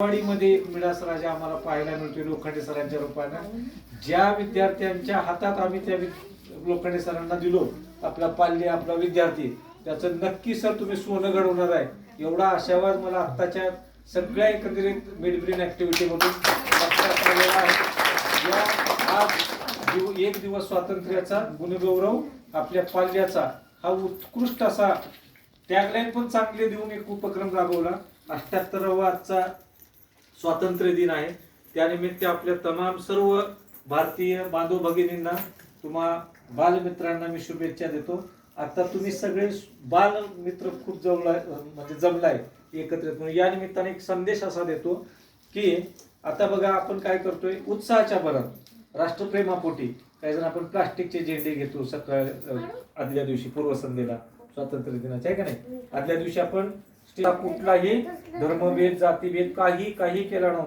दिवाळीमध्ये एक मिडास राजा आम्हाला पाहायला मिळतोय लोखंडे सरांच्या रूपानं. ज्या विद्यार्थ्यांच्या हातात आम्ही त्या लोखंडे सरांना दिलो आपला पाल्य आपला विद्यार्थी त्याचं नक्की सर तुम्ही सोनं घडवणार आहे. एवढा आशावाद मला आत्ताच्या सगळ्या एकंदरीत मिडब्रेन ऍक्टिव्हिटी मधून लक्षात आलेला आहे. या आज एक दिवस स्वातंत्र्याचा गुणगौरव आपल्या पाल्याचा हा उत्कृष्ट असा टॅगलाईन पण चांगले देऊन एक उपक्रम राबवला. अठ्याहत्तरावा आजचा स्वातंत्र्य दिन आहे. त्यानिमित्त आपल्या तमाम सर्व भारतीय बांधव भगिनींना तुम्हा बालमित्रांना मी शुभेच्छा देतो. आता तुम्ही सगळे बालमित्र खूप जवळ म्हणजे जमलाय एकत्रित म्हणून. या निमित्ताने एक संदेश असा देतो की आता बघा आपण काय करतोय उत्साहाच्या भरात राष्ट्रप्रेमापोटी काही जण आपण प्लास्टिकचे झेंडे घेतो सकाळ आदल्या दिवशी पूर्वसंध्येला. स्वातंत्र्य दिनाच्या आहे का नाही? आदल्या दिवशी आपण कुठलाही धर्मभेद जातीभेद काही काही केला नव्हता.